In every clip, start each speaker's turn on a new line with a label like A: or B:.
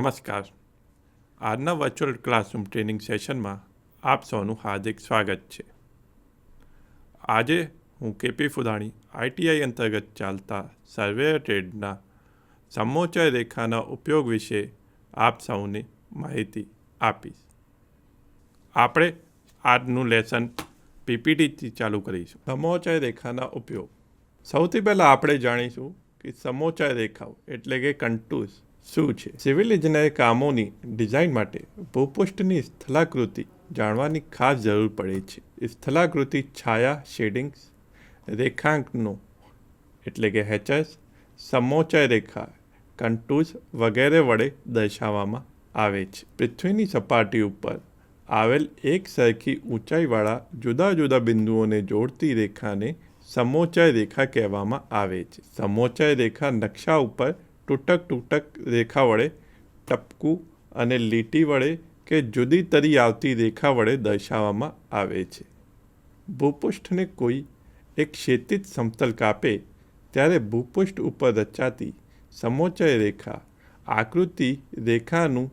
A: નમસ્કાર. આજના virtual classroom training સેશનમાં આપ સૌનું હાર્દિક સ્વાગત છે. આજે હું કેપી ફુદાણી આઈટીઆઈ અંતર્ગત ચાલતા સર્વેયર ટ્રેડના સમોચય રેખાના ઉપયોગ વિશે આપ સૌને માહિતી આપીશ. આપણે આજનું લેસન પીપીટીથી ચાલુ કરીશું. સમોચય રેખાના ઉપયોગ. સૌથી પહેલાં આપણે જાણીશું કે સમોચય રેખાઓ એટલે કે કંટુસ શું છે? સિવિલ ઇજનેર કામોની ડિઝાઇન માટે ભૂપૃષ્ઠની સ્થલાકૃતિ જાણવાની ખાસ જરૂર પડે છે. સ્થલાકૃતિ છાયા શેડિંગ્સ રેખાંકનો, એટલે કે હેચસ સમોચય રેખા કંટુસ વગેરે વડે દર્શાવવામાં આવે છે. પૃથ્વીની સપાટી ઉપર આવેલ એક સરખી ઊંચાઈવાળા જુદા જુદા બિંદુઓને જોડતી રેખાને સમોચય રેખા કહેવામાં આવે છે. સમોચય રેખા નકશા ઉપર તૂટક તૂટક રેખા વડે, ટપકું અને લીટી વડે કે જુદી તરી આવતી રેખા વડે દર્શાવવામાં આવે છે. ભૂપૃષ્ઠને કોઈ એક ક્ષેતિત સમતલ કાપે, ત્યારે ભૂપૃષ્ઠ ઉપર રચાતી સમોચય રેખા, આકૃતિ રેખાનું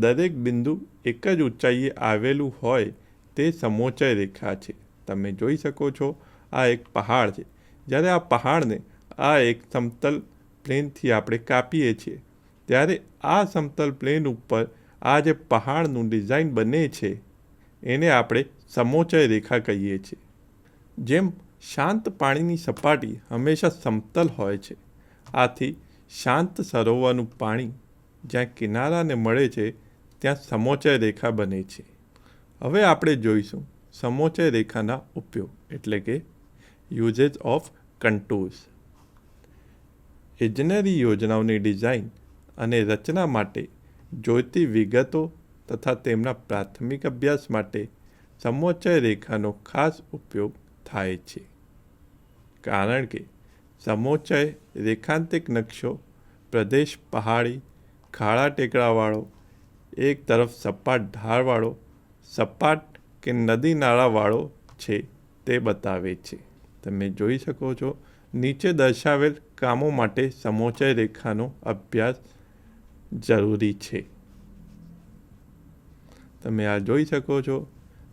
A: દરેક બિંદુ એક જ ઊંચાઈએ આવેલું હોય તે સમોચય રેખા છે. તમે જોઈ શકો છો, આ એક પહાડ છે. જ્યારે આ પહાડને આ એક સમતલ પ્લેનથી આપણે કાપીએ છીએ. ત્યારે આ સમતલ પ્લેન ઉપર આ જે પહાડનું ડિઝાઇન બને છે, એને આપણે સમોચય રેખા કહીએ છીએ. જેમ શાંત પાણીની સપાટી હંમેશા સમતલ હોય છે, આથી શાંત સરોવરનું પાણી જ્યાં કિનારાને મળે છે, ત્યાં સમોચય રેખા બને છે. હવે આપણે જોઈશું સમોચય રેખાના ઉપયોગ, એટલે કે યુઝેજ ઓફ કંટુર્સ ઇજનેરી યોજનાઓની ડિઝાઇન અને રચના માટે જોઈતી વિગતો તથા તેમના પ્રાથમિક અભ્યાસ માટે સમોચ્ચય રેખાનો ખાસ ઉપયોગ થાય છે. કારણ કે સમોચ્ચય રેખાંતિક નકશો પ્રદેશ પહાડી, ખાડા ટેકરાવાળો એક તરફ સપાટ ઢાળવાળો, સપાટ કે નદી નાળાવાળો છે તે બતાવે છે. તમે જોઈ શકો છો નીચે દર્શાવેલ કામો માટે સમોચય રેખાનો અભ્યાસ જરૂરી છે. તમે આ જોઈ શકો છો,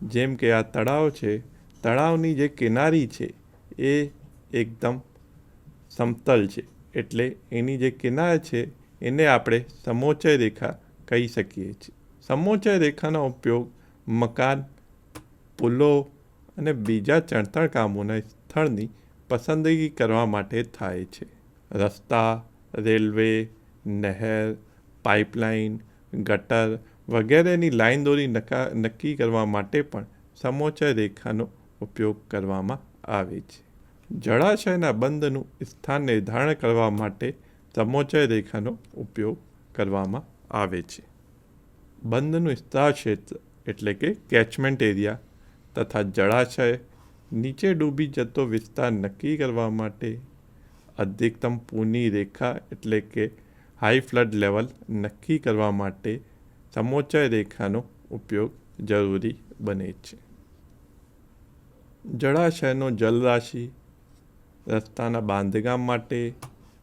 A: જેમ કે આ તળાવ છે. તળાવની જે કિનારી છે, એ એકદમ સમતલ છે. એટલે એની જે કિનાર છે, એને આપણે સમોચય રેખા કહી શકીએ છીએ. સમોચય રેખાનો ઉપયોગ મકાન, પુલો અને બીજા ચણતર કામોના સ્થળની પસંદગી કરવા માટે થાય છે. રસ્તા, રેલવે, નહેર, પાઇપલાઇન, ગટર વગેરેની લાઈન દોરી નકા, નક્કી કરવા માટે પણ સમોચ્ચય રેખાનો ઉપયોગ કરવામાં આવે છે. જળાશયના બંધનું સ્થાન નિર્ધારણ કરવા માટે સમોચ્ચય રેખાનો ઉપયોગ કરવામાં આવે છે. બંધનું વિસ્તાર ક્ષેત્ર એટલે કે કેચમેન્ટ એરિયા તથા જળાશય નીચે ડૂબી જતો વિસ્તાર નક્કી કરવા માટે અધિકતમ પૂરની રેખા એટલે કે હાઈ ફ્લડ લેવલ નક્કી કરવા માટે સમોચ્ચય રેખાનો ઉપયોગ જરૂરી બને છે. જળાશયનો જલરાશિ રસ્તાના બાંધકામ માટે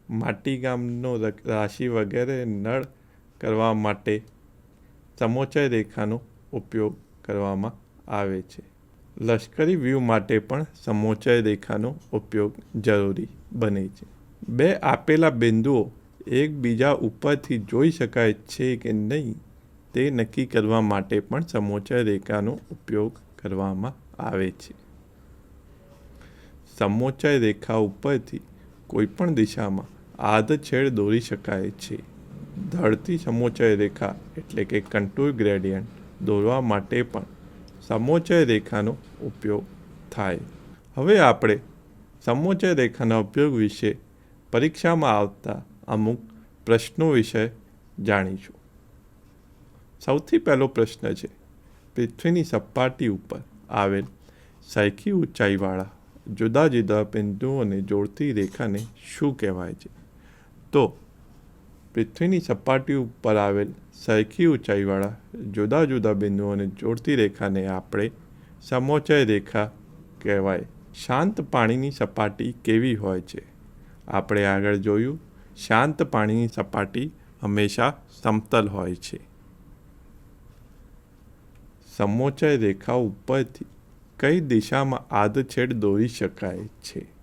A: માટીગામનો રાશિ વગેરે નળ કરવા માટે સમોચ્ચય રેખાનો ઉપયોગ કરવામાં આવે છે. લશ્કરી વ્યૂ માટે પણ સમોચ્ચય રેખાનો ઉપયોગ જરૂરી બને છે. બે આપેલા બિંદુઓ એકબીજા ઉપરથી જોઈ શકાય છે કે નહીં તે નક્કી કરવા માટે પણ સમોચ્ચય રેખાનો ઉપયોગ કરવામાં આવે છે. સમોચ્ચય રેખા ઉપરથી કોઈપણ દિશામાં આધછેડ દોરી શકાય છે. ધરતી સમોચ્ચય રેખા એટલે કે કંટુર ગ્રેડિયન્ટ દોરવા માટે પણ સમોચ્ચય રેખાનો ઉપયોગ થાય. હવે આપણે સમોચ્ચય રેખાના ઉપયોગ વિશે પરીક્ષામાં આવતા અમુક પ્રશ્નો વિશે જાણીશું. સૌથી પહેલો પ્રશ્ન છે, પૃથ્વીની સપાટી ઉપર આવેલ સરખી ઊંચાઈવાળા જુદા જુદા બિંદુઓને જોડતી રેખાને શું કહેવાય છે? તો પૃથ્વીની સપાટી ઉપર આવેલ સરખી ઊંચાઈવાળા જુદા જુદા બિંદુઓને જોડતી રેખાને આપણે સમોચ્ચય રેખા કહેવાય. શાંત પાણીની સપાટી કેવી હોય છે? આપણે આગળ જોયું, શાંત પાણીની સપાટી હંમેશા સમતલ હોય છે. સમોચ્ચાય રેખા ઉપરથી કઈ દિશામાં આદછેડ દોરી શકાય છે?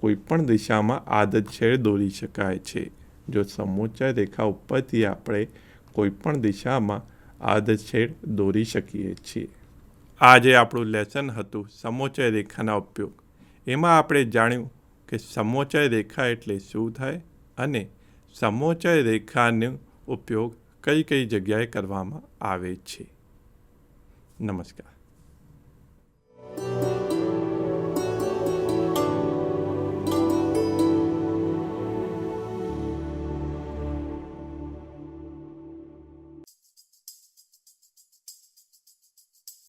A: કોઈ પણ દિશામાં આદછેડ દોરી શકાય છે. જો સમોચ્ચાય રેખા ઉપરથી આપણે કોઈ પણ દિશામાં આધછેડ દોરી શકીએ છીએ. આજે આપણું લેસન હતું સમોચ્ચાય રેખાના ઉપયોગ. એમાં આપણે જાણ્યું કે સમોચ્ચાય રેખા એટલે શું થાય અને સમોચ્ચાય રેખાનો ઉપયોગ કઈ કઈ જગ્યાએ કરવામાં આવે છે. નમસ્કાર.